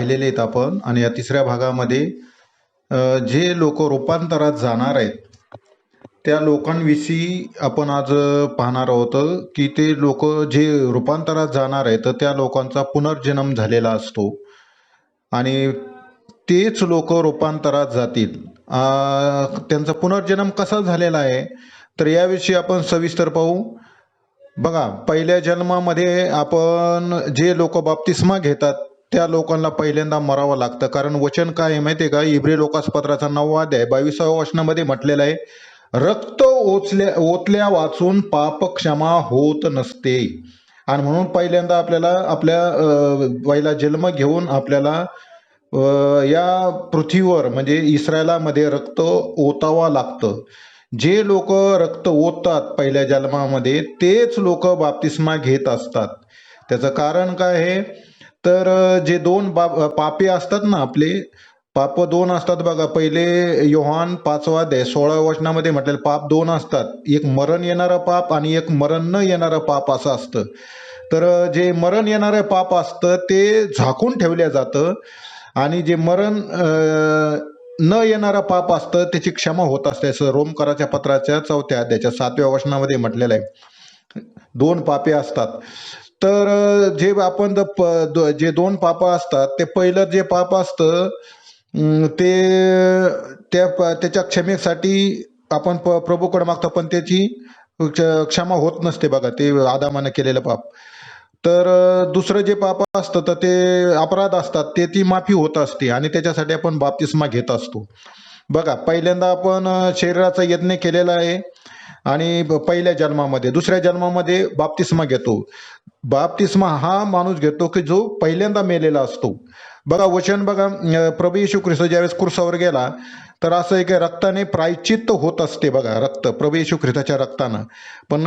पाहिलेले आहेत आपण. आणि या तिसऱ्या भागामध्ये जे लोक रूपांतरात जाणार आहेत त्या लोकांविषयी आपण आज पाहणार आहोत की ते लोक जे रूपांतरात जाणार आहेत तर त्या लोकांचा पुनर्जन्म झालेला असतो. आणि तेच लोक रूपांतरात जातील. त्यांचा पुनर्जन्म कसा झालेला आहे तर याविषयी आपण सविस्तर पाहू. बघा पहिल्या जन्मामध्ये आपण जे लोक बाप्तिस्मा घेतात त्या लोकांना पहिल्यांदा मरावं लागतं. कारण वचन काय आहे माहिती आहे का? इब्री लोकासपत्राचा नववा अध्याय बावीसाव्या वचनामध्ये म्हटलेलं आहे रक्त ओचल्या ओतल्या वाचून पाप क्षमा होत नसते. आणि म्हणून पहिल्यांदा आपल्याला आपल्या वाईला पहिला जन्म घेऊन आपल्याला या पृथ्वीवर म्हणजे इस्रायलामध्ये रक्त ओतावा लागतं. जे लोक रक्त ओततात पहिल्या जन्मामध्ये तेच लोक बाप्तिस्मा घेत असतात. त्याचं कारण काय आहे? तर जे दोन बाप पापे असतात ना आपले पाप दोन असतात बघा. पहिले योहान पाचवा दे सोळा वचनामध्ये म्हटलेलं पाप दोन असतात. एक मरण येणारा पाप आणि एक मरण न येणारं पाप असं असतं. तर जे मरण येणारं पाप असतं ते झाकून ठेवलं जातं आणि जे मरण न येणारं पाप असतं त्याची क्षमा होत असते. असं रोमकराच्या पत्राच्या चौथ्या त्याच्या सातव्या वचनामध्ये म्हटलेलं आहे. दोन पापे असतात. तर जे आपण द- प- द- जे दोन पाप असतात ते पहिलं जे पाप असतं ते त्या प- त्याच्या क्षमेसाठी आपण प- प्रभूकडे मागतो पण त्याची क्ष- क्षमा होत नसते बघा ते आदामानं केलेलं पाप. तर दुसरं जे पाप असतं तर ते अपराध असतात ते ती माफी होत असते आणि त्याच्यासाठी आपण बाप्तिस्मा घेत असतो. बघा पहिल्यांदा आपण शरीराचा यज्ञ केलेला आहे आणि पहिल्या जन्मामध्ये दुसऱ्या जन्मामध्ये बाप्तिस्मा घेतो. बाप्तिस्मा हा माणूस घेतो की जो पहिल्यांदा मेलेला असतो. बघा वचन बघा प्रभू येशू ख्रिस्त ज्यावेळेस कुर्सावर गेला तर असं एक रक्ताने प्रायचित्त होत असते बघा रक्त. प्रभू येशू ख्रिस्ताच्या रक्तानं. पण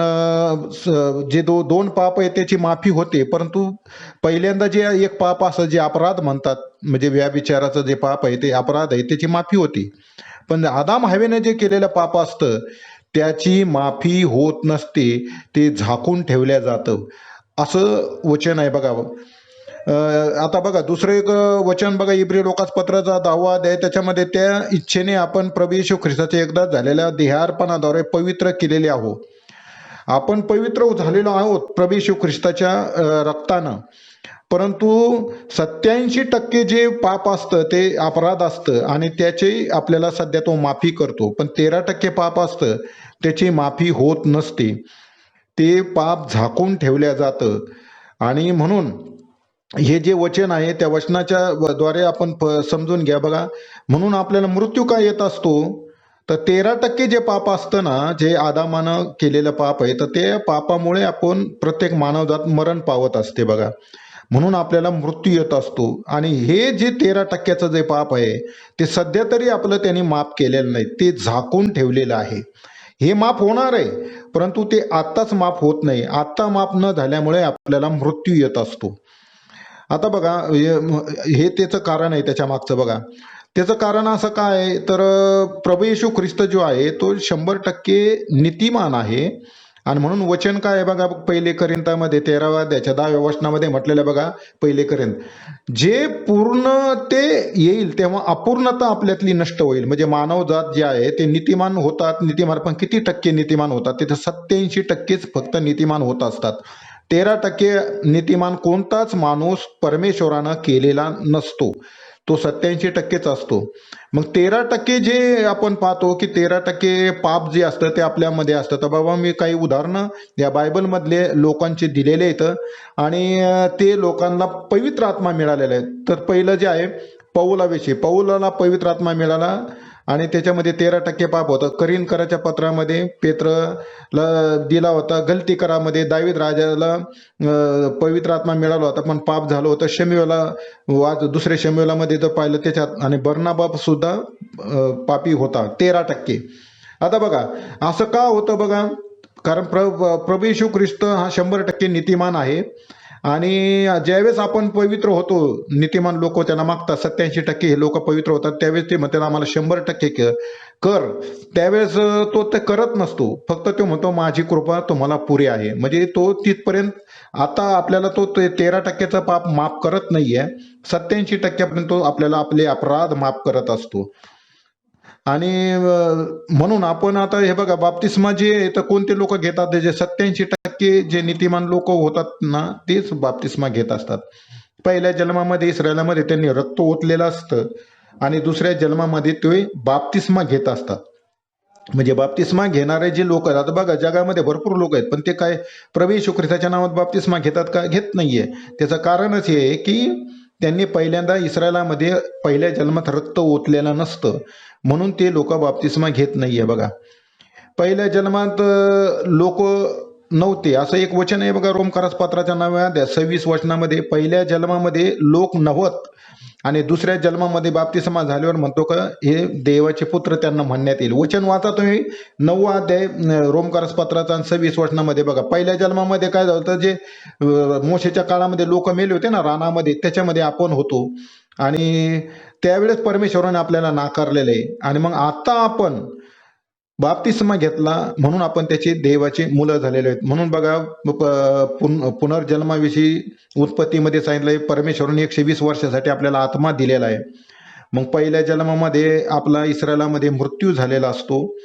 स- जे दो दोन पाप आहे त्याची माफी होते परंतु पहिल्यांदा जे एक पाप असं जे अपराध म्हणतात म्हणजे व्याविचाराचं जे पाप आहे ते अपराध आहे त्याची माफी होती. पण आदाम हवेने जे केलेलं पाप असतं त्याची माफी होत नसते ते झाकून ठेवल्या जातं. असं वचन आहे बघा. आता बघा दुसरं एक वचन बघा इब्री लोकास पत्राचा दावा आहे त्याच्यामध्ये त्या इच्छेने आपण प्रभू येशू ख्रिस्ताच्या एकदा झालेल्या देहार्पणाद्वारे पवित्र केलेले आहोत. आपण पवित्र झालेलो आहोत प्रभू येशू ख्रिस्ताच्या रक्तानं. परंतु सत्याऐंशी टक्के जे पाप असतं ते अपराध असतं आणि त्याचे आपल्याला सध्या तो माफी करतो. पण तेरा टक्के पाप असतं त्याची माफी होत नसते. ते पाप झाकून ठेवल्या जातं. आणि म्हणून हे जे वचन आहे त्या वचनाच्या द्वारे आपण प- समजून घ्या बघा. म्हणून आपल्याला मृत्यू का येत असतो? तर तेरा टक्के जे पाप असतं ना जे आदामानं केलेलं पाप आहे तर ते पापामुळे आपण प्रत्येक मानवजात मरण पावत असते बघा. म्हणून आपल्याला मृत्यू येत असतो. आणि हे जे तेरा टक्क्याचं जे पाप आहे ते सध्या तरी आपलं त्यांनी माफ केलेलं नाही. ते झाकून ठेवलेलं आहे. हे माफ होणार आहे. परंतु ते आत्ताच माफ होत नाही. आत्ता माफ न झाल्यामुळे आपल्याला मृत्यू येत असतो. आता बघा हे त्याचं कारण आहे त्याच्या मागचं बघा. त्याचं कारण असं काय? तर प्रभू येशू ख्रिस्त जो आहे तो शंभर टक्के नीतिमान आहे. आणि म्हणून वचन काय आहे बघा पहिले करिंतामध्ये तेराव्या त्याच्या दहाव्या वचनामध्ये म्हटलेलं बघा पहिले करिंत जे पूर्ण ते येईल तेव्हा अपूर्णता आपल्यातली नष्ट होईल. म्हणजे मानवजात जे आहे ते नीतिमान होतात नीतिमान पण किती टक्के नीतिमान होतात? तिथे सत्याऐंशी टक्केच फक्त नीतिमान होत असतात. तेरा टक्के नीतिमान कोणताच माणूस परमेश्वरानं केलेला नसतो. तो सत्याऐंशी टक्केच असतो. मग तेरा टक्के जे आपण पाहतो की तेरा टक्के पाप जे असतं ते आपल्यामध्ये असतं. तर बाबा मी काही उदाहरणं या बायबलमधले लोकांचे दिलेले आहेत. आणि ते लोकांना पवित्र आत्मा मिळालेला आहे. तर पहिलं जे आहे पौलाविषयी. पौलाला पवित्र आत्मा मिळाला. आणि त्याच्यामध्ये तेरा टक्के पाप होतं. करीन कराच्या पत्रामध्ये पेत्रला दिला होता गलती करामध्ये दावीद राजाला पवित्र आत्मा मिळाला होता पण पाप झालं होतं. शमीवेला वाद दुसऱ्या शमीवेलामध्ये जर पाहिलं त्याच्यात आणि बर्नाबाप सुद्धा पापी होता तेरा टक्के. आता बघा असं का होतं बघा? कारण प्र प्रभू येशू ख्रिस्त हा शंभर टक्के नीतिमान आहे. आणि ज्यावेळेस आपण पवित्र होतो नीतिमान लोक त्यांना मागतात सत्याऐंशी टक्के हे लोक पवित्र होतात त्यावेळेस ते म्हणतात आम्हाला शंभर टक्के कर. त्यावेळेस तो ते करत नसतो. फक्त तो म्हणतो माझी कृपा तुम्हाला पुरे आहे. म्हणजे तो तिथपर्यंत आता आपल्याला तो तेरा टक्क्याचा पाप माफ करत नाहीये. सत्याऐंशी टक्क्यापर्यंत तो आपल्याला आपले अपराध माफ करत असतो. आणि म्हणून आपण आता हे बघा बाप्तिस्मा जे आहे तर कोणते लोक घेतात? जे सत्याऐंशी टक्के जे नीतिमान लोक होतात ना तेच बाप्तिस्मा घेत असतात. पहिल्या जन्मामध्ये इस्रायलामध्ये त्यांनी रक्त ओतलेलं असतं आणि दुसऱ्या जन्मामध्ये ते बाप्तिस्मा घेत असतात. म्हणजे बाप्तिस्मा घेणारे जे लोक आहेत आता बघा जगामध्ये भरपूर लोक आहेत पण ते काय प्रवेश येशू ख्रिस्ताच्या नावात बाप्तिस्मा घेतात का? घेत नाहीये. त्याचं कारणच हे आहे की त्यांनी पहिल्यांदा इस्रायलामध्ये पहिल्या जन्मात रक्त ओतलेलं नसतं. म्हणून ते लोक बाप्तिस्मा घेत नाही आहे बघा. पहिल्या जन्मात लोक नव्हते. असं एक वचन आहे बघा रोमकारास पात्राच्या नव्या सव्वीस वचनामध्ये. पहिल्या जन्मामध्ये लोक नव्हत. आणि दुसऱ्या जन्मामध्ये बाप्तिस्मा झाल्यावर म्हणतो का हे देवाचे पुत्र त्यांना म्हणण्यात येईल. वचन वाचा तुम्ही. नववा अध्याय रोमकारस पत्राचा आणि सव्वीस वचनामध्ये बघा. पहिल्या जन्मामध्ये काय झालं तर जे मोशेच्या काळामध्ये लोक मेले होते ना रानामध्ये त्याच्यामध्ये आपण होतो. आणि त्यावेळेस परमेश्वराने आपल्याला नाकारलेलं आहे. आणि मग आता आपण बाप्तिस्मा घेतला म्हणून आपण त्याचे देवाचे मुलं झालेले आहेत. म्हणून बघा प- पुन- पुनर्जन्माविषयी उत्पत्तीमध्ये सांगितलंय परमेश्वराने एकशे वीस वर्षासाठी आपल्याला आत्मा दिलेला आहे. मग पहिल्या जन्मामध्ये आपला इस्रायलामध्ये मृत्यू झालेला असतो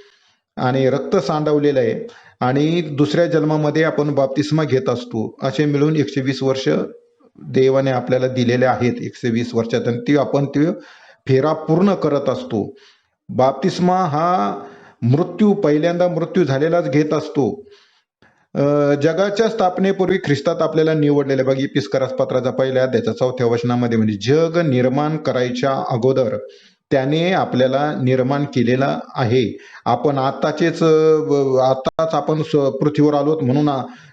आणि रक्त सांडवलेलं आहे. आणि दुसऱ्या जन्मामध्ये आपण बाप्तिस्मा घेत असतो. असे मिळून एकशे वीस वर्ष देवाने आपल्याला दिलेले आहेत. एकशे वीस वर्षात. आणि ती आपण ते फेरा पूर्ण करत असतो. बाप्तिस्मा हा मृत्यू पहिल्यांदा मृत्यू झालेलाच घेत असतो. जगाच्या स्थापनेपूर्वी ख्रिस्तात आपल्याला निवडलेले बघ पिस्करास पत्राचा पहिल्या त्याच्या चौथ्या वचनामध्ये म्हणजे जग निर्माण करायच्या अगोदर त्याने आपल्याला निर्माण केलेला आहे. आपण आताचेच आत्ताच आताच आपण स- पृथ्वीवर आलोत म्हणून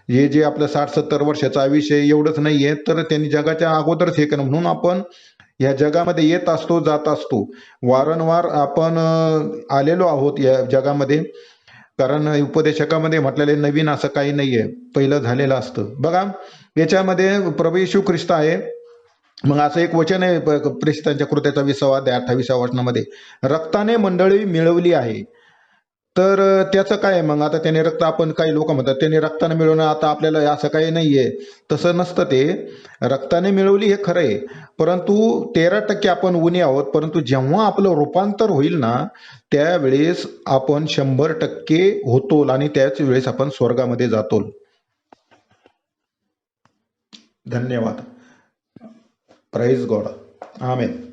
हे जे आपलं साठ सत्तर वर्षाचा आयुष्य एवढंच नाहीये तर त्यांनी जगाच्या अगोदरच हे केलं. म्हणून आपण या जगामध्ये येत असतो जात असतो. वारंवार आपण आलेलो आहोत या जगामध्ये. कारण उपदेशकामध्ये म्हटलेले नवीन असं काही नाहीये. पहिलं झालेलं असतं. बघा याच्यामध्ये प्रभू येशू ख्रिस्त आहे. मग असं एक वचन आहे ख्रिस्तांच्या कृत्याचा विसावा अध्याय अठ्ठावीसा वचनामध्ये. रक्ताने मंडळी मिळवली आहे. तर त्याचं काय मग? आता त्याने रक्त आपण काही लोक म्हणतात त्याने रक्ताने मिळवणं आता आपल्याला असं काही नाहीये. तसं नसतं ते. रक्ताने मिळवली हे खरं आहे. परंतु तेरा टक्के आपण उणे आहोत. परंतु जेव्हा आपलं रूपांतर होईल ना त्यावेळेस आपण शंभर टक्के होतो आणि त्याच वेळेस आपण स्वर्गामध्ये जातो धन्यवाद. प्राईज गॉड आमेन